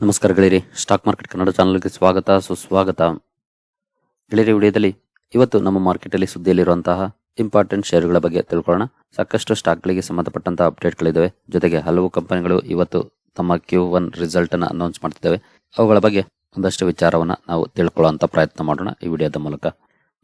ನಮಸ್ಕಾರ ಗೆಳೆಯರಿ, stock market Kannada ಚಾನಲ್ಗೆ ಸ್ವಾಗತ, ಸುಸ್ವಾಗತ. ಗೆಳೆಯರಿ, ವಿಡಿಯೋದಲ್ಲಿ ಇವತ್ತು ನಮ್ಮ ಮಾರ್ಕೆಟಲ್ಲಿ ಸುದ್ದಿಯಲ್ಲಿರುವಂತಹ ಇಂಪಾರ್ಟೆಂಟ್ ಶೇರುಗಳ ಬಗ್ಗೆ ತಿಳ್ಕೊಳ್ಳೋಣ. ಸಾಕಷ್ಟು ಸ್ಟಾಕ್ಗಳಿಗೆ ಸಂಬಂಧಪಟ್ಟಂತಹ ಅಪ್ಡೇಟ್ಗಳಿದ್ದಾವೆ ಜೊತೆಗೆ ಹಲವು ಕಂಪನಿಗಳು ಇವತ್ತು ತಮ್ಮ ಕ್ಯೂ ಒನ್ ರಿಸಲ್ಟ್ ಅನ್ನು ಅನೌನ್ಸ್ ಮಾಡ್ತಿದ್ದಾವೆ. ಅವುಗಳ ಬಗ್ಗೆ ಒಂದಷ್ಟು ವಿಚಾರವನ್ನ ನಾವು ತಿಳ್ಕೊಳ್ಳುವಂತ ಪ್ರಯತ್ನ ಮಾಡೋಣ ಈ ವಿಡಿಯೋದ ಮೂಲಕ.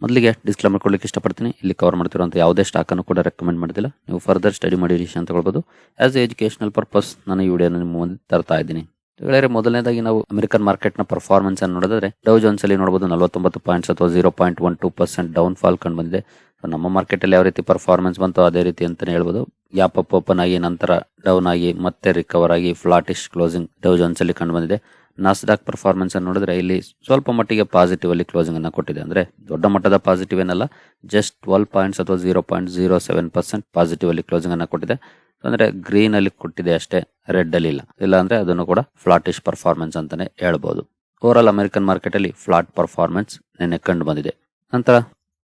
ಮೊದಲಿಗೆ ಡಿಸ್ಕ್ಲೇಮರ್ ಕೊಡ್ಲಿಕ್ಕೆ ಇಷ್ಟಪಡ್ತೀನಿ. ಇಲ್ಲಿ ಕವರ್ ಮಾಡ್ತಿರುವಂಥ ಯಾವುದೇ ಸ್ಟಾಕ್ ಅನ್ನು ಕೂಡ ರೆಕಮೆಂಡ್ ಮಾಡಿದಿಲ್ಲ ನೀವು ಫರ್ದರ್ ಸ್ಟಡಿ ಮಾಡಿ ಅಂತ ತಗೊಳ್ಬೋದು. ಆಸ್ ಎ ಎಜುಕೇಶನಲ್ ಪರ್ಪಸ್ ನಾನು ಈ ವಿಡಿಯೋನ ನಿಮ್ಮ ಮುಂದೆ ತರ್ತಾ ಇದ್ದೀನಿ. ಗೆಳೆಯರೆ, ಮೊದಲನೇದಾಗಿ ನಾವು ಅಮೆರಿಕನ್ ಮಾರ್ಕೆಟ್ನ ಪರ್ಫಾರ್ಮೆನ್ಸ್ ಅನ್ನು ನೋಡಿದ್ರೆ ಡೌ ಜೋನ್ಸ್ ಅಲ್ಲಿ ನೋಡಬಹುದು ನಲವತ್ತೊಂಬತ್ತು ಪಾಯಿಂಟ್ಸ್ ಅಥವಾ zero point one two percent down fall ಕಂಡು ಬಂದಿದೆ. ನಮ್ಮ ಮಾರ್ಕೆಟ್ ಅಲ್ಲಿ ಯಾವ ರೀತಿ ಪರ್ಫಾರ್ಮೆನ್ಸ್ ಬಂತು ಅದೇ ರೀತಿ ಅಂತಾನೆ ಹೇಳ್ಬೋದು. ಗ್ಯಾಪ್ ಅಪ್ ಓಪನ್ ಆಗಿ, ನಂತರ ಡೌನ್ ಆಗಿ ಮತ್ತೆ ರಿಕವರ್ ಆಗಿ ಫ್ಲಾಟಿಶ್ ಕ್ಲೋಸಿಂಗ್ ಡೌ ಜೋನ್ಸ್ ಅಲ್ಲಿ ಕಂಡು ಬಂದಿದೆ. ನಾಸ್ಡಾಕ್ ಪರ್ಫಾರ್ಮೆನ್ಸ್ ಅನ್ನು ನೋಡಿದ್ರೆ, ಇಲ್ಲಿ ಸ್ವಲ್ಪ ಮಟ್ಟಿಗೆ ಪಾಸಿಟಿವ್ ಅಲ್ಲಿ ಕ್ಲೋಸಿಂಗ್ ಅನ್ನು ಕೊಟ್ಟಿದೆ. ಅಂದ್ರೆ, ದೊಡ್ಡ ಮಟ್ಟದ ಪಾಸಿಟಿವ್ ಏನಲ್ಲ ಜಸ್ಟ್ ಟ್ವೆಲ್ ಪಾಯಿಂಟ್ಸ್ ಅಥವಾ zero point zero seven percent positive ಅಲ್ಲಿ ಕ್ಲೋಸಿಂಗ್ ಅನ್ನು ಕೊಟ್ಟಿದೆ. ಅಂದ್ರೆ ಗ್ರೀನ್ ಅಲ್ಲಿ ಕೊಟ್ಟಿದೆ ಅಷ್ಟೇ ರೆಡ್ ಅಲ್ಲಿ ಇಲ್ಲ. ಇಲ್ಲ ಅಂದ್ರೆ ಅದನ್ನು ಕೂಡ ಫ್ಲಾಟಿಶ್ ಪರ್ಫಾರ್ಮೆನ್ಸ್ ಅಂತಾನೆ ಹೇಳ್ಬೋದು. ಓವರ್ ಆಲ್ ಅಮೆರಿಕನ್ ಮಾರ್ಕೆಟ್ ಅಲ್ಲಿ ಫ್ಲಾಟ್ ಪರ್ಫಾರ್ಮೆನ್ಸ್ ನಿನ್ನೆ ಕಂಡು ಬಂದಿದೆ. ನಂತರ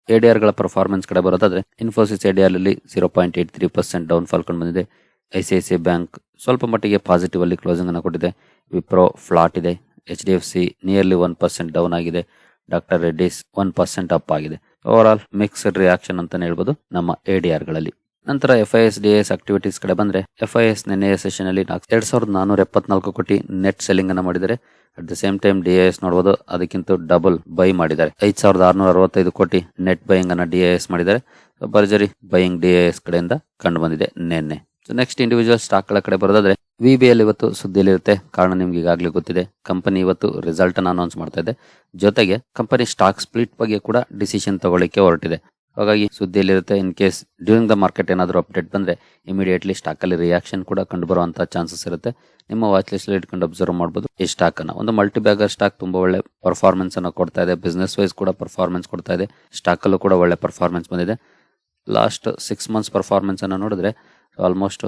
ಎಡಿಆರ್ಗಳ ಪರ್ಫಾರ್ಮೆನ್ಸ್ ಕಡೆ ಬರೋದಾದ್ರೆ ಇನ್ಫೋಸಿಸ್ ಎಡಿಆರ್ ಅಲ್ಲಿ zero point eight three percent down fall ಕಂಡು ಬಂದಿದೆ. I C I C bank ಸ್ವಲ್ಪ ಮಟ್ಟಿಗೆ ಪಾಸಿಟಿವ್ ಅಲ್ಲಿ ಕ್ಲೋಸಿಂಗ್ ಅನ್ನು ಕೊಟ್ಟಿದೆ. ವಿಪ್ರೋ ಫ್ಲಾಟ್ ಇದೆ. H D F C nearly one percent down ಆಗಿದೆ. Doctor Reddy's one percent up ಆಗಿದೆ. ಓವರ್ ಆಲ್ ಮಿಕ್ಸ್ಡ್ ರಿಯಾಕ್ಷನ್ ಅಂತಾನೆ ಹೇಳ್ಬೋದು ನಮ್ಮ ಎಡಿಆರ್ಗಳಲ್ಲಿ. ನಂತರ F I S D S activities ಕಡೆ ಬಂದ್ರೆ ಎಫ್ ಐ ಎಸ್ ನಿನ್ನೆಯ ಸೆಷನ್ ಅಲ್ಲಿ ಎರಡ್ ಸಾವಿರದ ನಾನೂರ ಎಪ್ಪತ್ನಾಲ್ಕು ಕೋಟಿ ನೆಟ್ ಸೆಲ್ಲಿಂಗ್ ಅನ್ನ ಮಾಡಿದರೆ at the same time D S ನೋಡಬಹುದು ಅದಕ್ಕಿಂತ ಡಬಲ್ ಬೈ ಮಾಡಿದ್ದಾರೆ. ಐದ್ ಸಾವಿರದ ಆರ್ನೂರ ಅರವತ್ತೈದು ಕೋಟಿ ನೆಟ್ ಬೈಯಿಂಗ್ ಅನ್ನ ಡಿ ಎಸ್ ಮಾಡಿದ್ದಾರೆ. ಬರ್ಜರಿ ಬೈಯಿಂಗ್ ಡಿ ಎಸ್ ಕಡೆಯಿಂದ ಕಂಡು ಬಂದಿದೆ ನಿನ್ನೆ. ನೆಕ್ಸ್ಟ್ ಇಂಡಿವಿಜುವಲ್ ಸ್ಟಾಕ್ಗಳ ಕಡೆ ಬರೋದಾದ್ರೆ ವಿ ಬಿ ಎಲ್ ಇವತ್ತು ಸುದ್ದಿಯಲ್ಲಿರುತ್ತೆ. ಕಾರಣ ನಿಮ್ಗೆ ಈಗಾಗಲೇ ಗೊತ್ತಿದೆ. ಕಂಪನಿ ಇವತ್ತು ರಿಸಲ್ಟ್ ಅನ್ನ ಅನೌನ್ಸ್ ಮಾಡ್ತಾ ಇದೆ. ಜೊತೆಗೆ ಕಂಪನಿ ಸ್ಟಾಕ್ ಸ್ಪ್ಲಿಟ್ ಬಗ್ಗೆ ಕೂಡ ಡಿಸಿಷನ್ ತಗೊಳ್ಳಿಕ್ಕೆ ಹೊರಟಿದೆ. ಹಾಗಾಗಿ ಸುದ್ದಿಯಲ್ಲಿರುತ್ತೆ in case during the market ಏನಾದರೂ ಅಪ್ಡೇಟ್ ಬಂದರೆ ಇಮಿಡಿಯೇಟ್ಲಿ ಸ್ಟಾಕಲ್ಲಿ ರಿಯಾಕ್ಷನ್ ಕೂಡ ಕಂಡು ಬರುವಂಥ ಚಾನ್ಸಸ್ ಇರುತ್ತೆ. ನಿಮ್ಮ ವಾಚ್ ಲಿಸ್ಟಲ್ಲಿ ಇಟ್ಕೊಂಡು ಅಬ್ಸರ್ವ್ ಮಾಡ್ಬೋದು ಈ ಸ್ಟಾಕನ್ನು ಒಂದು ಮಲ್ಟಿ ಬ್ಯಾಗರ್ ಸ್ಟಾಕ್ ತುಂಬ ಒಳ್ಳೆ ಪರ್ಫಾರ್ಮೆನ್ಸ್ ಅನ್ನು ಕೊಡ್ತಾ ಇದೆ. ಬಿಸ್ನೆಸ್ ವೈಸ್ ಕೂಡ ಪರ್ಫಾರ್ಮೆನ್ಸ್ ಕೊಡ್ತಾ ಇದೆ. ಸ್ಟಾಕಲ್ಲೂ ಕೂಡ ಒಳ್ಳೆ ಪರ್ಫಾರ್ಮೆನ್ಸ್ ಬಂದಿದೆ. ಲಾಸ್ಟ್ ಸಿಕ್ಸ್ ಮಂತ್ಸ್ ಪರ್ಫಾರ್ಮೆನ್ಸ್ ಅನ್ನು ನೋಡಿದ್ರೆ ಆಲ್ಮೋಸ್ಟ್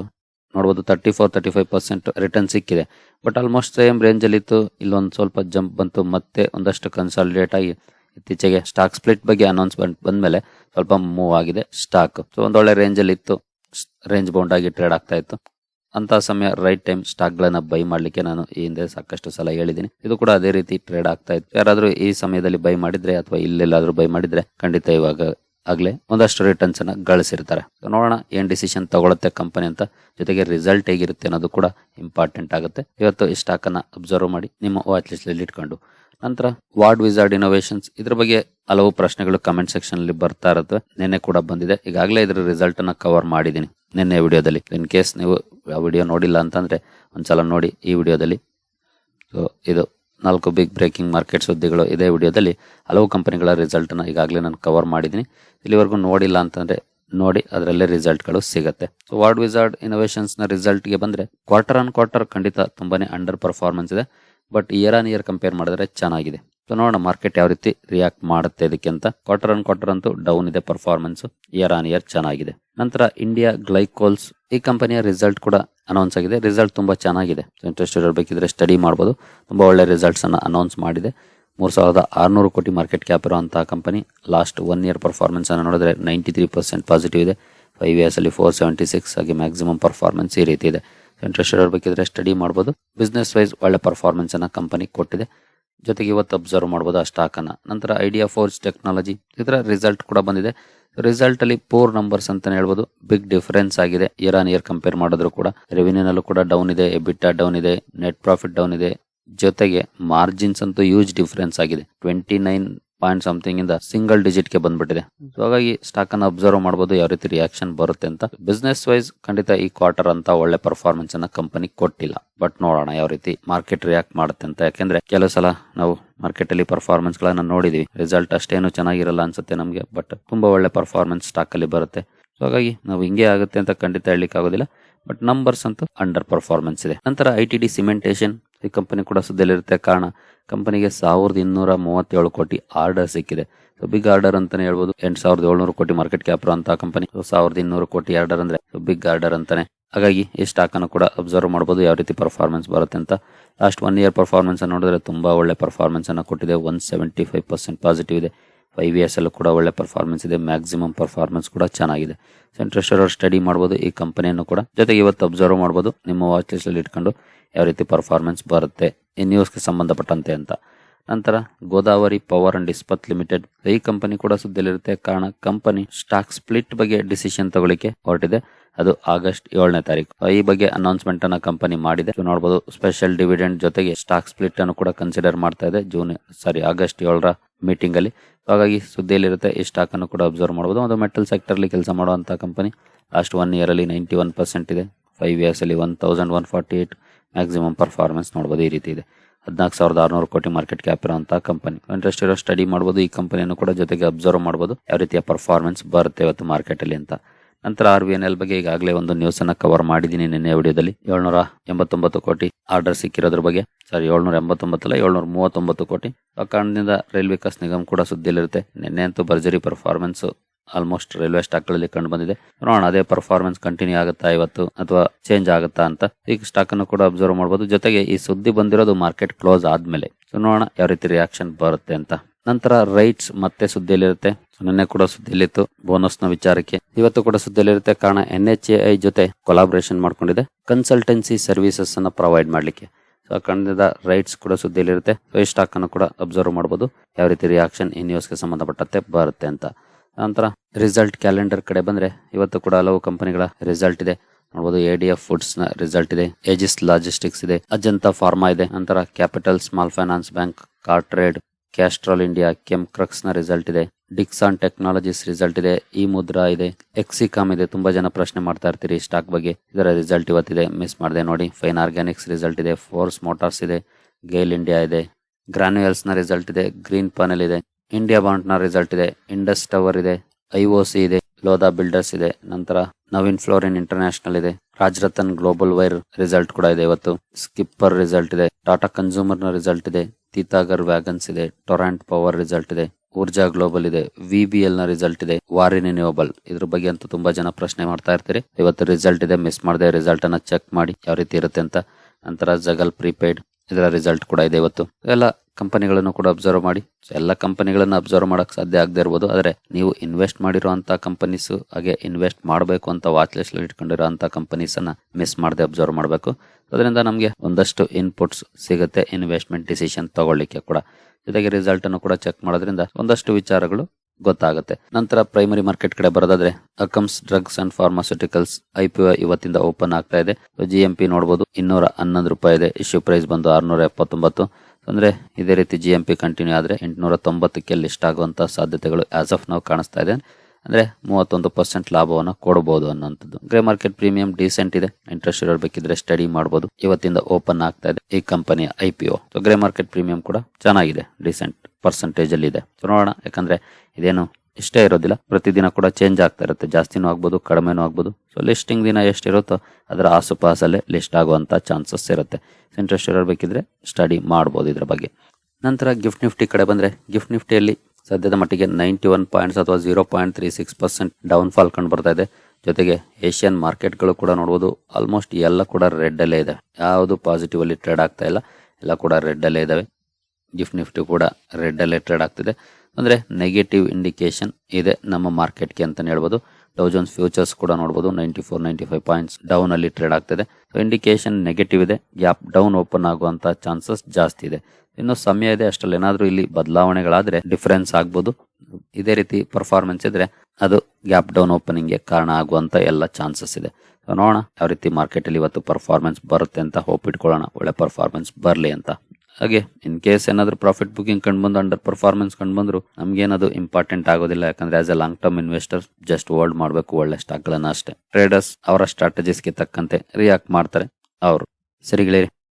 ನೋಡ್ಬೋದು thirty four thirty five percent return ಸಿಕ್ಕಿದೆ ಬಟ್ ಆಲ್ಮೋಸ್ಟ್ ಸೇಮ್ ರೇಂಜಲ್ಲಿತ್ತು ಇಲ್ಲೊಂದು ಸ್ವಲ್ಪ ಜಂಪ್ ಬಂತು. ಮತ್ತೆ ಒಂದಷ್ಟು ಕನ್ಸಾಲಿಡೇಟ್ ಆಗಿ ಇತ್ತೀಚೆಗೆ ಸ್ಟಾಕ್ ಸ್ಪ್ಲಿಟ್ ಬಗ್ಗೆ ಅನೌನ್ಸ್ಮೆಂಟ್ ಬಂದ್ಮೇಲೆ ಸ್ವಲ್ಪ ಮೂವ್ ಆಗಿದೆ ಸ್ಟಾಕ್ ಸೊ ಒಂದೊಳ್ಳೆ ರೇಂಜ್ ಅಲ್ಲಿ ಇತ್ತು. ರೇಂಜ್ ಬೌಂಡ್ ಆಗಿ ಟ್ರೇಡ್ ಆಗ್ತಾ ಇತ್ತು. ಅಂತ ಸಮಯ ರೈಟ್ ಟೈಮ್ ಸ್ಟಾಕ್ ಗಳನ್ನ ಬೈ ಮಾಡ್ಲಿಕ್ಕೆ ನಾನು ಈ ಹಿಂದೆ ಸಾಕಷ್ಟು ಸಲ ಹೇಳಿದ್ದೀನಿ. ಇದು ಕೂಡ ಅದೇ ರೀತಿ ಟ್ರೇಡ್ ಆಗ್ತಾ ಇತ್ತು. ಯಾರಾದ್ರೂ ಈ ಸಮಯದಲ್ಲಿ ಬೈ ಮಾಡಿದ್ರೆ ಅಥವಾ ಇಲ್ಲೆಲ್ಲಾದ್ರೂ ಬೈ ಮಾಡಿದ್ರೆ ಖಂಡಿತ ಇವಾಗ ಆಗ್ಲೇ ಒಂದಷ್ಟು ರಿಟರ್ನ್ಸ್ ಅನ್ನ ಗಳಿಸಿರ್ತಾರೆ. ನೋಡೋಣ ಏನ್ ಡಿಸಿಷನ್ ತಗೊಳುತ್ತೆ ಕಂಪನಿ ಅಂತ. ಜೊತೆಗೆ ರಿಸಲ್ಟ್ ಹೇಗಿರುತ್ತೆ ಅನ್ನೋದು ಕೂಡ ಇಂಪಾರ್ಟೆಂಟ್ ಆಗುತ್ತೆ. ಇವತ್ತು ಈ ಸ್ಟಾಕ್ ಅನ್ನ ಅಬ್ಸರ್ವ್ ಮಾಡಿ, ನಿಮ್ಮ ವಾಚ್ ಲಿಸ್ಟ್ ಇಟ್ಕೊಂಡು ನಂತರ ವಾರ್ಡ್ ವಿಸಾರ್ಡ್ ಇನೋವೇಶನ್ಸ್ ಇದ್ರ ಬಗ್ಗೆ ಹಲವು ಪ್ರಶ್ನೆಗಳು ಕಮೆಂಟ್ ಸೆಕ್ಷನ್ ಅಲ್ಲಿ ಬರ್ತಾ ಇರುತ್ತೆ. ನಿನ್ನೆ ಕೂಡ ಬಂದಿದೆ. ಈಗಾಗಲೇ ಇದರ ರಿಸಲ್ಟ್ ಅನ್ನ ಕವರ್ ಮಾಡಿದ್ದೀನಿ ನಿನ್ನೆ ವಿಡಿಯೋದಲ್ಲಿ. ಇನ್ ಕೇಸ್ ನೀವು ಆ ವಿಡಿಯೋ ನೋಡಿಲ್ಲ ಅಂತಂದ್ರೆ ಒಂದ್ಸಲ ನೋಡಿ ಈ ವಿಡಿಯೋದಲ್ಲಿ. ಸೊ ಇದು ನಾಲ್ಕು ಬಿಗ್ ಬ್ರೇಕಿಂಗ್ ಮಾರ್ಕೆಟ್ ಸುದ್ದಿಗಳು ಇದೇ ವಿಡಿಯೋದಲ್ಲಿ. ಹಲವು ಕಂಪನಿಗಳ ರಿಸಲ್ಟ್ನ ಈಗಾಗಲೇ ನಾನು ಕವರ್ ಮಾಡಿದ್ದೀನಿ. ಇಲ್ಲಿವರೆಗೂ ನೋಡಿಲ್ಲ ಅಂತಂದ್ರೆ ನೋಡಿ, ಅದರಲ್ಲೇ ರಿಸಲ್ಟ್ಗಳು ಸಿಗುತ್ತೆ. ಸೊ ವಾರ್ಡ್ ವಿಸಾರ್ಡ್ ರಿಸಲ್ಟ್ಗೆ ಬಂದ್ರೆ ಕ್ವಾರ್ಟರ್ ಆನ್ ಕ್ವಾರ್ಟರ್ ಖಂಡಿತ ತುಂಬಾನೇ ಅಂಡರ್ ಪರ್ಫಾರ್ಮೆನ್ಸ್ ಇದೆ. But year on year compare ಮಾಡಿದ್ರೆ ಚೆನ್ನಾಗಿದೆ. ಸೊ ನೋಡೋಣ ಮಾರ್ಕೆಟ್ ಯಾವ ರೀತಿ ರಿಯಾಕ್ಟ್ ಮಾಡುತ್ತೆ ಇದಕ್ಕೆ ಅಂತ. ಕ್ವಾರ್ಟರ್ ಆನ್ ಕ್ವಾರ್ಟರ್ ಅಂತೂ ಡೌನ್ ಇದೆ ಪರ್ಫಾರ್ಮೆನ್ಸ್ ಇಯರ್ ಆನ್ ಇಯರ್ ಚೆನ್ನಾಗಿದೆ. ನಂತರ ಇಂಡಿಯಾ ಗ್ಲೈಕೋಲ್ಸ್ ಈ ಕಂಪನಿಯ ರಿಸಲ್ಟ್ ಕೂಡ ಅನೌನ್ಸ್ ಆಗಿದೆ. ರಿಸಲ್ಟ್ ತುಂಬಾ ಚೆನ್ನಾಗಿದೆ. ಇಂಟ್ರೆಸ್ಟ್ ಇರಬೇಕಿದ್ರೆ ಸ್ಟಡಿ ಮಾಡಬಹುದು ತುಂಬಾ ಒಳ್ಳೆ ರಿಸಲ್ಟ್ಸ್ ಅನ್ನ ಅನೌನ್ಸ್ ಮಾಡಿದೆ. ಮೂರ್ ಸಾವಿರದ ಆರ್ನೂರು ಕೋಟಿ ಮಾರ್ಕೆಟ್ ಕ್ಯಾಪ್ ಇರುವಂತಹ company last one year performance ಅನ್ನು ನೋಡಿದ್ರೆ ನೈಂಟಿ ತ್ರೀ ಪರ್ಸೆಂಟ್ ಪಾಸಿಟಿವ್ ಇದೆ. ಫೈವ್ ಇಯರ್ಸ್ ಅಲ್ಲಿ ಫೋರ್ ಸೆವೆಂಟಿ ಸಿಕ್ಸ್ ಹಾಗೆ ಮ್ಯಾಕ್ಸಿಮಮ್ ಪರ್ಫಾರ್ಮೆನ್ಸ್ ಈ ರೀತಿ ಇದೆ. ಇಂಟ್ರೆಸ್ಟ್ ಇರಬೇಕಿದ್ರೆ ಸ್ಟಡಿ ಮಾಡ್ಬೋದು. ಬಿಸ್ನೆಸ್ ವೈಸ್ ಒಳ್ಳೆ ಪರ್ಫಾರ್ಮೆನ್ಸ್ ಅನ್ನ ಕಂಪನಿ ಕೊಟ್ಟಿದೆ. ಜೊತೆಗೆ ಇವತ್ತು ಅಬ್ಸರ್ವ್ ಮಾಡ್ಬೋದು ಆ ಸ್ಟಾಕ್ ನಂತರ ಐಡಿಯಾ ಫೋರ್ಸ್ ಟೆಕ್ನಾಲಜಿ ಇದರ ರಿಸಲ್ಟ್ ಕೂಡ ಬಂದಿದೆ. ರಿಸಲ್ಟ್ ಅಲ್ಲಿ ಪೋರ್ ನಂಬರ್ಸ್ ಅಂತಾನೆ ಹೇಳ್ಬೋದು. ಬಿಗ್ ಡಿಫರೆನ್ಸ್ ಆಗಿದೆ. ಇಯರ್ ಆನ್ ಇಯರ್ ಕಂಪೇರ್ ಮಾಡಿದ್ರು ಕೂಡ. ರೆವಿನ್ಯೂನಲ್ಲೂ ಕೂಡ ಡೌನ್ ಇದೆ. ಎಬಿಟಾ ಡೌನ್ ಇದೆ. ನೆಟ್ ಪ್ರಾಫಿಟ್ ಡೌನ್ ಇದೆ. ಜೊತೆಗೆ ಮಾರ್ಜಿನ್ಸ್ ಅಂತೂ ಯೂಜ್ ಡಿಫರೆನ್ಸ್ ಆಗಿದೆ. ಟ್ವೆಂಟಿ ನೈನ್ ಪಾಯಿಂಟ್ ಸಮಥಿಂಗ್ ಇಂದ ಸಿಂಗಲ್ ಡಿಜಿಟ್ಗೆ ಬಂದ್ಬಿಟ್ಟಿದೆ. ಸೊ ಹಾಗಾಗಿ ಸ್ಟಾಕ್ ಅನ್ನ ಅಬ್ಸರ್ವ್ ಮಾಡಬಹುದು ಯಾವ ರೀತಿ ರಿಯಾಕ್ಷನ್ ಬರುತ್ತೆ ಅಂತ. ಬಿಸ್ನೆಸ್ ವೈಸ್ ಖಂಡಿತ ಈ ಕ್ವಾರ್ಟರ್ ಅಂತ ಒಳ್ಳೆ ಪರ್ಫಾರ್ಮೆನ್ಸ್ ಅನ್ನ ಕಂಪನಿ ಕೊಟ್ಟಿಲ್ಲ. ಬಟ್ ನೋಡೋಣ ಯಾವ ರೀತಿ ಮಾರ್ಕೆಟ್ ರಿಯಾಕ್ಟ್ ಮಾಡುತ್ತೆ ಅಂತ. ಯಾಕೆಂದ್ರೆ ಕೆಲವು ಸಲ ನಾವು ಮಾರ್ಕೆಟ್ ಅಲ್ಲಿ ಪರ್ಫಾರ್ಮೆನ್ಸ್ ಗಳನ್ನ ನೋಡಿದೀವಿ. ರಿಸಲ್ಟ್ ಅಷ್ಟೇನು ಚೆನ್ನಾಗಿರಲ್ಲ ಅನ್ಸುತ್ತೆ ನಮಗೆ. ಬಟ್ ತುಂಬಾ ಒಳ್ಳೆ ಪರ್ಫಾರ್ಮೆನ್ಸ್ ಸ್ಟಾಕ್ ಅಲ್ಲಿ ಬರುತ್ತೆ. ಸೊ ಹಾಗಾಗಿ ನಾವು ಹಿಂಗೆ ಆಗುತ್ತೆ ಅಂತ ಖಂಡಿತ ಹೇಳಲಿಕ್ಕೆ ಆಗೋದಿಲ್ಲ ಬಟ್ ನಂಬರ್ಸ್ ಅಂತೂ ಅಂಡರ್ ಪರ್ಫಾರ್ಮೆನ್ಸ್ ಇದೆ. ನಂತರ ಐ ಟಿ ಡಿ ಸಿಮೆಂಟೇಷನ್ ಈ ಕಂಪನಿ ಕೂಡ ಸುದ್ದಿಯಲ್ಲಿರುತ್ತೆ. ಕಾರಣ ಕಂಪನಿಗೆ ಸಾವಿರದ ಇನ್ನೂರ ಮೂವತ್ತೇಳು ಕೋಟಿ ಆರ್ಡರ್ ಸಿಕ್ಕಿದೆ. ಸೊ ಬಿಗ್ ಆರ್ಡರ್ ಅಂತಾನೆ ಹೇಳ್ಬೋದು. ಎಂಟು ಸಾವಿರದ ಏಳ್ನೂರು ಕೋಟಿ ಮಾರ್ಕೆಟ್ ಕ್ಯಾಪ್ ಅಂತ ಕಂಪನಿ ಸಾವಿರದ ಇನ್ನೂರು ಕೋಟಿ ಆರ್ಡರ್ ಅಂದ್ರೆ ಬಿಗ್ ಆರ್ಡರ್ ಅಂತಾನೆ. ಹಾಗಾಗಿ, ಈ ಸ್ಟಾಕ್ ಅನ್ನು ಕೂಡ ಅಬ್ಸರ್ವ್ ಮಾಡಬಹುದು ಯಾವ ರೀತಿ ಪರ್ಫಾರ್ಮೆನ್ಸ್ ಬರುತ್ತೆ ಅಂತ. ಲಾಸ್ಟ್ ಒನ್ ಇಯರ್ ಪರ್ಫಾರ್ಮೆನ್ಸ್ ನೋಡಿದ್ರೆ ತುಂಬಾ ಒಳ್ಳೆ ಪರ್ಫಾರ್ಮೆನ್ಸ್ ಅನ್ನು ಕೊಟ್ಟಿದೆ. One seventy five percent positive ಇದೆ. ಫೈವ್ ಇಯರ್ಸ್ ಅಲ್ಲೂ ಕೂಡ ಒಳ್ಳೆ ಪರ್ಫಾರ್ಮೆನ್ಸ್ ಇದೆ. ಮ್ಯಾಕ್ಸಿಮಮ್ ಪರ್ಫಾರ್ಮೆನ್ಸ್ ಕೂಡ ಚೆನ್ನಾಗಿದೆ. ಸೊ ಇರೋರು ಸ್ಟಡಿ ಮಾಡ್ಬೋದು, ಈ ಕಂಪನಿಯನ್ನು ಕೂಡ. ಜೊತೆಗೆ ಇವತ್ತು ಅಬ್ಸರ್ವ್ ಮಾಡ್ಬೋದು, ನಿಮ್ಮ ವಾಚ್ ಲಿಸ್ಟ್ ಅಲ್ಲಿ ಇಟ್ಕೊಂಡು ಯಾವ ರೀತಿ ಪರ್ಫಾರ್ಮೆನ್ಸ್ ಬರುತ್ತೆ, ಈ ನ್ಯೂಸ್ಗೆ ಸಂಬಂಧಪಟ್ಟಂತೆ ಅಂತ. ನಂತರ Godavari power and Ispat limited ಈ ಕಂಪನಿ ಕೂಡ ಸುದ್ದಿಯಲ್ಲಿರುತ್ತೆ. ಕಾರಣ ಕಂಪನಿ ಸ್ಟಾಕ್ ಸ್ಪ್ಲಿಟ್ ಬಗ್ಗೆ ಡಿಸಿಷನ್ ತಗೊಳ್ಳಿಕ್ಕೆ ಹೊರಟಿದೆ. ಅದು ಆಗಸ್ಟ್ ಏಳನೇ ತಾರೀಕು. ಈ ಬಗ್ಗೆ ಅನೌನ್ಸ್ಮೆಂಟ್ ಅನ್ನ ಕಂಪನಿ ಮಾಡಿದೆ. ನೋಡಬಹುದು ಸ್ಪೆಷಲ್ ಡಿವಿಡೆಂಡ್ ಜೊತೆಗೆ ಸ್ಟಾಕ್ ಸ್ಪ್ಲಿಟ್ ಅನ್ನು ಕೂಡ ಕನ್ಸಿಡರ್ ಮಾಡ್ತಾ ಇದೆ. ಜೂನ್ ಸಾರಿ ಆಗಸ್ಟ್ ಏಳರ ಮೀಟಿಂಗ್ ಅಲ್ಲಿ. ಹಾಗಾಗಿ ಸುದ್ದಿಯಲ್ಲಿರುತ್ತೆ, ಈ ಸ್ಟಾಕ್ ಅನ್ನು ಕೂಡ ಅಬ್ಸರ್ವ್ ಮಾಡಬಹುದು ಒಂದು ಮೆಟಲ್ ಸೆಕ್ಟರ್ ಅಲ್ಲಿ ಕೆಲಸ ಮಾಡುವಂಥ ಕಂಪನಿ ಲಾಸ್ಟ್ ಒನ್ ಇಯರ್ ಅಲ್ಲಿ ನೈಂಟಿ ಒನ್ ಪರ್ಸೆಂಟ್ ಇದೆ. ಫೈವ್ ಇಯರ್ಸ್ ಅಲ್ಲಿ one thousand one forty eight maximum performance ನೋಡಬಹುದು ಈ ರೀತಿ ಇದೆ. ಹದಿನಾಲ್ಕು ಸಾವಿರದ ಆರುನೂರು ಕೋಟಿ ಮಾರ್ಕೆಟ್ ಕ್ಯಾಪ್ ಇರುವಂತಹ ಕಂಪನಿ ಇಂಟ್ರೆಸ್ಟ್ ಇರೋ ಸ್ಟಡಿ ಮಾಡಬಹುದು ಈ ಕಂಪನಿಯನ್ನು ಕೂಡ ಜೊತೆಗೆ ಅಬ್ಸರ್ವ್ ಮಾಡಬಹುದು ಯಾವ ರೀತಿಯ ಪರ್ಫಾರ್ಮೆನ್ಸ್ ಬರುತ್ತೆ ಇವತ್ತು ಮಾರ್ಕೆಟ್ ಅಲ್ಲಿ ಅಂತ. ನಂತರ ಆರ್ ಎನ್ ಎಲ್ ಬಗ್ಗೆ ಈಗಾಗಲೇ ಒಂದು ನ್ಯೂಸ್ ಅನ್ನ ಕವರ್ ಮಾಡಿದ್ದೀನಿ ನಿನ್ನೆ ವಿಡಿಯೋದಲ್ಲಿ. ಏಳ್ನೂರ ಎಂಬತ್ತೊಂಬತ್ತು ಕೋಟಿ ಆರ್ಡರ್ ಸಿಕ್ಕಿರೋದ್ರ ಬಗ್ಗೆ. ಸಾರಿ ಏಳ್ನೂರ ಎಂಬತ್ತೊಂಬತ್ತಲ್ಲ, ಏಳ್ನೂರ ಮೂವತ್ತೊಂಬತ್ತು ಕೋಟಿ. ಆ ಕಾರಣದಿಂದ ರೈಲ್ವೆ ಕಾಸ್ ನಿಗಮ್ ಕೂಡ ಸುದ್ದಿಯಲ್ಲಿರುತ್ತೆ. ನಿನ್ನೆ ಅಂತೂ ಭರ್ಜರಿ ಪರ್ಫಾರ್ಮೆನ್ಸ್ ಆಲ್ಮೋಸ್ಟ್ ರೈಲ್ವೆ ಸ್ಟಾಕ್ಗಳಲ್ಲಿ ಕಂಡು ಬಂದಿದೆ. ನೋಡೋಣ, ಅದೇ ಪರ್ಫಾರ್ಮೆನ್ಸ್ ಕಂಟಿನ್ಯೂ ಆಗುತ್ತಾ ಇವತ್ತು ಅಥವಾ ಚೇಂಜ್ ಆಗುತ್ತಾ ಅಂತ. ಈಗ ಸ್ಟಾಕ್ ಅನ್ನು ಕೂಡ ಅಬ್ಸರ್ವ್ ಮಾಡಬಹುದು ಜೊತೆಗೆ ಈ ಸುದ್ದಿ ಬಂದಿರೋದು ಮಾರ್ಕೆಟ್ ಕ್ಲೋಸ್ ಆದ್ಮೇಲೆ. ಸೊ ನೋಡೋಣ ಯಾವ ರೀತಿ ರಿಯಾಕ್ಷನ್ ಬರುತ್ತೆ ಅಂತ. ನಂತರ ರೈಟ್ಸ್ ಮತ್ತೆ ಸುದ್ದಿಯಲ್ಲಿರುತ್ತೆ. ನಿನ್ನೆ ಕೂಡ ಸುದ್ದಿಯಲ್ಲಿತ್ತು. ಬೋನಸ್ನ ವಿಚಾರಕ್ಕೆ ಇವತ್ತು ಕೂಡ ಸುದ್ದಿಯಲ್ಲಿರುತ್ತೆ. ಕಾರಣ ಎನ್ ಎಚ್ ಎ ಐ ಜೊತೆ ಕೊಲಾಬ್ರೇಷನ್ ಮಾಡ್ಕೊಂಡಿದೆ. ಕನ್ಸಲ್ಟೆನ್ಸಿ ಸರ್ವಿಸಸ್ ಅನ್ನ ಪ್ರೊವೈಡ್ ಮಾಡ್ಲಿಕ್ಕೆ. ಸೊ ಕಾರಣದಿಂದ ರೈಟ್ಸ್ ಕೂಡ ಸುದ್ದಿಯಲ್ಲಿರುತ್ತೆ. ಸೊ ಈ ಸ್ಟಾಕ್ ಅನ್ನು ಕೂಡ ಅಬ್ಸರ್ವ್ ಮಾಡಬಹುದು ಯಾವ ರೀತಿ ರಿಯಾಕ್ಷನ್ ಈ ನ್ಯೂಸ್ಗೆ ಸಂಬಂಧಪಟ್ಟಂತೆ ಬರುತ್ತೆ ಅಂತ. ನಂತರ ರಿಸಲ್ಟ್ ಕ್ಯಾಲೆಂಡರ್ ಕಡೆ ಬಂದ್ರೆ ಇವತ್ತು ಕೂಡ ಹಲವು ಕಂಪನಿಗಳ ರಿಸಲ್ಟ್ ಇದೆ. ನೋಡಬಹುದು ಎ ಡಿ ಎಫ್ ಫುಡ್ಸ್ನ ರಿಸಲ್ಟ್ ಇದೆ. ಏಜಿಸ್ ಲಾಜಿಸ್ಟಿಕ್ಸ್ ಇದೆ. ಅಜಂತ ಫಾರ್ಮಾ ಇದೆ. ನಂತರ Capital Small Finance Bank Car Trade Castrol India ಕೆಮ್ಕ್ರಕ್ಸ್ನ result ಇದೆ. ಡಿಕ್ಸಾನ್ ಟೆಕ್ನಾಲಜೀಸ್ ರಿಸಲ್ಟ್ ಇದೆ. ಈ ಮುದ್ರಾ ಇದೆ. ಎಕ್ಸಿಕಾಮ್ ಇದೆ. ತುಂಬಾ ಜನ ಪ್ರಶ್ನೆ ಮಾಡ್ತಾ ಇರ್ತೀರಿ ಸ್ಟಾಕ್ ಬಗ್ಗೆ. ಇದರ ರಿಸಲ್ಟ್ ಇವತ್ತಿದೆ. ಮಿಸ್ ಮಾಡಿದೆ ನೋಡಿ. ಫೈನ್ ಆರ್ಗ್ಯಾನಿಕ್ಸ್ ರಿಸಲ್ಟ್ ಇದೆ. ಫೋರ್ಸ್ ಮೋಟಾರ್ಸ್ ಇದೆ. ಗೇಲ್ ಇಂಡಿಯಾ ಇದೆ. ಗ್ರಾನ್ಯುಯಲ್ಸ್ನ ರಿಸಲ್ಟ್ ಇದೆ. ಗ್ರೀನ್ ಪಾನೆಲ್ ಇದೆ. ಇಂಡಿಯಾ ಬಾಂಡ್ನ ರಿಸಲ್ಟ್ ಇದೆ. ಇಂಡಸ್ ಟವರ್ ಇದೆ. ಐಒಸಿ ಇದೆ. ಲೋಧಾ ಬಿಲ್ಡರ್ಸ್ ಇದೆ. ನಂತರ ನವೀನ್ ಫ್ಲೋರಿನ್ ಇಂಟರ್ನ್ಯಾಷನಲ್ ಇದೆ. ರಾಜರತನ್ ಗ್ಲೋಬಲ್ ವೈರ್ ರಿಸಲ್ಟ್ ಕೂಡ ಇದೆ ಇವತ್ತು. ಸ್ಕಿಪ್ಪರ್ ರಿಸಲ್ಟ್ ಇದೆ. ಟಾಟಾ ಕನ್ಸ್ಯೂಮರ್ನ ರಿಸಲ್ಟ್ ಇದೆ. ತೀತಾಗರ್ ವ್ಯಾಗನ್ಸ್ ಇದೆ ಟೊರಾಂಟ್ ಪವರ್ ರಿಸಲ್ಟ್ ಇದೆ ಊರ್ಜಾ ಗ್ಲೋಬಲ್ ಇದೆ ವಿಬಿಎಲ್ನ ರಿಸಲ್ಟ್ ಇದೆ ವಾರಿ ರಿನ್ಯೂವಬಲ್ ಇದ್ರ ಬಗ್ಗೆ ಅಂತೂ ತುಂಬಾ ಜನ ಪ್ರಶ್ನೆ ಮಾಡ್ತಾ ಇರ್ತೀರಿ. ಇವತ್ತು ರಿಸಲ್ಟ್ ಇದೆ ಮಿಸ್ ಮಾಡದೆ ರಿಸಲ್ಟ್ ಅನ್ನ ಚೆಕ್ ಮಾಡಿ ಯಾವ ರೀತಿ ಇರುತ್ತೆ ಅಂತ. ನಂತರ ಜಗಲ್ ಪ್ರೀಪೇಯ್ಡ್ ಇದರ ರಿಸಲ್ಟ್ ಕೂಡ ಇದೆ ಇವತ್ತು. ಎಲ್ಲ ಕಂಪನಿಗಳನ್ನು ಕೂಡ ಅಬ್ಸರ್ವ್ ಮಾಡಿ. ಎಲ್ಲ ಕಂಪನಿಗಳನ್ನು ಅಬ್ಸರ್ವ್ ಮಾಡಕ್ ಸಾಧ್ಯ ಆಗದೆ ಇರ್ಬೋದು. ಆದರೆ ನೀವು ಇನ್ವೆಸ್ಟ್ ಮಾಡಿರುವಂತಹ ಕಂಪನೀಸ್ ಹಾಗೆ ಇನ್ವೆಸ್ಟ್ ಮಾಡಬೇಕು ಅಂತ ವಾಚ್ ಲಿಸ್ಟ್ ಇಟ್ಕೊಂಡಿರುವಂತಹ ಕಂಪನೀಸ್ ಅನ್ನ ಮಿಸ್ ಮಾಡದೆ ಅಬ್ಸರ್ವ್ ಮಾಡಬೇಕು. ಅದರಿಂದ ನಮಗೆ ಒಂದಷ್ಟು ಇನ್ಪುಟ್ಸ್ ಸಿಗುತ್ತೆ. ಇನ್ವೆಸ್ಟ್ಮೆಂಟ್ ಡಿಸಿಷನ್ ತಗೊಳ್ಳಿಕ್ಕೆ ಕೂಡ. ಜೊತೆಗೆ ರಿಸಲ್ಟ್ ಅನ್ನು ಕೂಡ ಚೆಕ್ ಮಾಡೋದ್ರಿಂದ ಒಂದಷ್ಟು ವಿಚಾರಗಳು ಗೊತ್ತಾಗುತ್ತೆ. ನಂತರ ಪ್ರೈಮರಿ ಮಾರ್ಕೆಟ್ ಕಡೆ ಬರೋದಾದ್ರೆ Akums drugs and pharmaceuticals IPO ಇವತ್ತಿಂದ ಓಪನ್ ಆಗ್ತಾ ಇದೆ. ಜಿ ಎಂ ಪಿ ನೋಡಬಹುದು ಇನ್ನೂರ ಹನ್ನೊಂದು ರೂಪಾಯಿ ಇದೆ. ಇಶ್ಯೂ ಪ್ರೈಸ್ ಬಂದು ಆರ್ನೂರ ಎಪ್ಪತ್ತೊಂಬತ್ತು. ಅಂದ್ರೆ ಇದೇ ರೀತಿ ಜಿ ಎಂ ಪಿ ಕಂಟಿನ್ಯೂ ಆದ್ರೆ ಎಂಟುನೂರ ತೊಂಬತ್ತಕ್ಕೆ ಲಿಸ್ಟ್ ಆಗುವಂತ ಸಾಧ್ಯತೆಗಳು ಆಸ್ ಆಫ್ ನಾವು ಕಾಣಿಸ್ತಾ ಇದೆ. ಅಂದ್ರೆ ಮೂವತ್ತೊಂದು ಪರ್ಸೆಂಟ್ ಲಾಭವನ್ನು ಕೊಡಬಹುದು ಅನ್ನೋಂಥದ್ದು ಗ್ರೇ ಮಾರ್ಕೆಟ್ ಪ್ರೀಮಿಯಂ ಡೀಸೆಂಟ್ ಇದೆ. ಇಂಟ್ರೆಸ್ಟ್ ಇರೋರು ಬೇಕಿದ್ರೆ ಸ್ಟಡಿ ಮಾಡಬಹುದು ಇವತ್ತಿಂದ ಓಪನ್ ಆಗ್ತಾ ಇದೆ ಈ ಕಂಪನಿಯ I P O grey market premium ಕೂಡ ಚೆನ್ನಾಗಿದೆ. ಡಿಸೆಂಟ್ ಪರ್ಸೆಂಟೇಜ್ ಅಲ್ಲಿ ಇದೆ. ನೋಡೋಣ. ಯಾಕಂದ್ರೆ ಇದೇನು ಇಷ್ಟೇ ಇರೋದಿಲ್ಲ. ಪ್ರತಿದಿನ ಕೂಡ ಚೇಂಜ್ ಆಗ್ತಾ ಇರುತ್ತೆ. ಜಾಸ್ತಿನೂ ಆಗ್ಬೋದು, ಕಡಿಮೆನೂ ಆಗ್ಬೋದು. ಸೊ ಲಿಸ್ಟಿಂಗ್ ದಿನ ಎಷ್ಟಿರುತ್ತೋ ಅದರ ಆಸುಪಾಸಲ್ಲೇ ಲಿಸ್ಟ್ ಆಗುವಂತ ಚಾನ್ಸಸ್ ಇರುತ್ತೆ. ಇಂಟ್ರೆಸ್ಟ್ ಬೇಕಿದ್ರೆ ಸ್ಟಡಿ ಮಾಡ್ಬೋದು ಇದರ ಬಗ್ಗೆ. ನಂತರ ಗಿಫ್ಟ್ ನಿಫ್ಟಿ ಕಡೆ ಬಂದ್ರೆ ಗಿಫ್ಟ್ ನಿಫ್ಟಿಯಲ್ಲಿ ಸದ್ಯದ ಮಟ್ಟಿಗೆ ನೈಂಟಿ ಒನ್ ಪಾಯಿಂಟ್ಸ್ ಅಥವಾ zero point three six percent down fall ಕಂಡು ಬರ್ತಾ ಇದೆ. ಜೊತೆಗೆ ಏಷ್ಯನ್ ಮಾರ್ಕೆಟ್ಗಳು ಕೂಡ ನೋಡ್ಬೋದು ಆಲ್ಮೋಸ್ಟ್ ಎಲ್ಲ ಕೂಡ ರೆಡ್ಡಲ್ಲೇ ಇದೆ. ಯಾವುದು ಪಾಸಿಟಿವ್ ಅಲ್ಲಿ ಟ್ರೇಡ್ ಆಗ್ತಾ ಇಲ್ಲ, ಎಲ್ಲ ಕೂಡ ರೆಡ್ಡಲ್ಲೇ ಇದ್ದಾವೆ ಗಿಫ್ಟ್ ನಿಫ್ಟಿ ಕೂಡ ರೆಡ್ಡಲ್ಲೇ ಟ್ರೇಡ್ ಆಗ್ತಿದೆ. ಅಂದರೆ ನೆಗೆಟಿವ್ ಇಂಡಿಕೇಶನ್ ಇದೆ ನಮ್ಮ ಮಾರ್ಕೆಟ್ಗೆ ಅಂತಲೇ ಹೇಳ್ಬೋದು. ಡೌಜನ್ಸ್ ಫ್ಯೂಚರ್ಸ್ ಕೂಡ ನೋಡ್ಬೋದು ninety four ninety five points down ಅಲ್ಲಿ ಟ್ರೇಡ್ ಆಗ್ತಿದೆ. ಸೊ ಇಂಡಿಕೇಶನ್ ನೆಗೆಟಿವ್ ಇದೆ ಗ್ಯಾಪ್ ಡೌನ್ ಓಪನ್ ಆಗುವಂಥ ಚಾನ್ಸಸ್ ಜಾಸ್ತಿ ಇದೆ. ಇನ್ನು ಸಮಯ ಇದೆ ಅಷ್ಟರಲ್ಲಿ ಏನಾದರೂ ಇಲ್ಲಿ ಬದಲಾವಣೆಗಳಾದರೆ ಡಿಫರೆನ್ಸ್ ಆಗ್ಬೋದು. ಇದೇ ರೀತಿ ಪರ್ಫಾರ್ಮೆನ್ಸ್ ಇದ್ರೆ ಅದು ಗ್ಯಾಪ್ ಡೌನ್ ಓಪನಿಂಗ್ಗೆ ಕಾರಣ ಆಗುವಂತ ಎಲ್ಲ ಚಾನ್ಸಸ್ ಇದೆ. ನೋಡೋಣ ಯಾವ ರೀತಿ ಮಾರ್ಕೆಟಲ್ಲಿ ಇವತ್ತು ಪರ್ಫಾರ್ಮೆನ್ಸ್ ಬರುತ್ತೆ ಅಂತ ಹೋಪ್ ಇಟ್ಕೊಳ್ಳೋಣ. ಒಳ್ಳೆ ಪರ್ಫಾರ್ಮೆನ್ಸ್ ಬರಲಿ ಅಂತ. ಹಾಗೆ ಇನ್ ಕೇಸ್ ಏನಾದರೂ ಪ್ರಾಫಿಟ್ ಬುಕಿಂಗ್ ಕಂಡು ಬಂದು ಅಂಡರ್ ಪರ್ಫಾರ್ಮೆನ್ಸ್ ಕಂಡು ಬಂದ್ರು ನಮಗೇನದು ಇಂಪಾರ್ಟೆಂಟ್ ಆಗೋದಿಲ್ಲ. ಯಾಕಂದ್ರೆ as a long term investor just hold ಮಾಡಬೇಕು ಒಳ್ಳೆ ಸ್ಟಾಕ್ಗಳನ್ನು ಅಷ್ಟೇ. ಟ್ರೇಡರ್ಸ್ ಅವರ ಸ್ಟ್ರಾಟಜಿಸ್ಗೆ ತಕ್ಕಂತೆ ರಿಯಾಕ್ಟ್ ಮಾಡ್ತಾರೆ. ಅವರು. ಸರಿಗಳೇ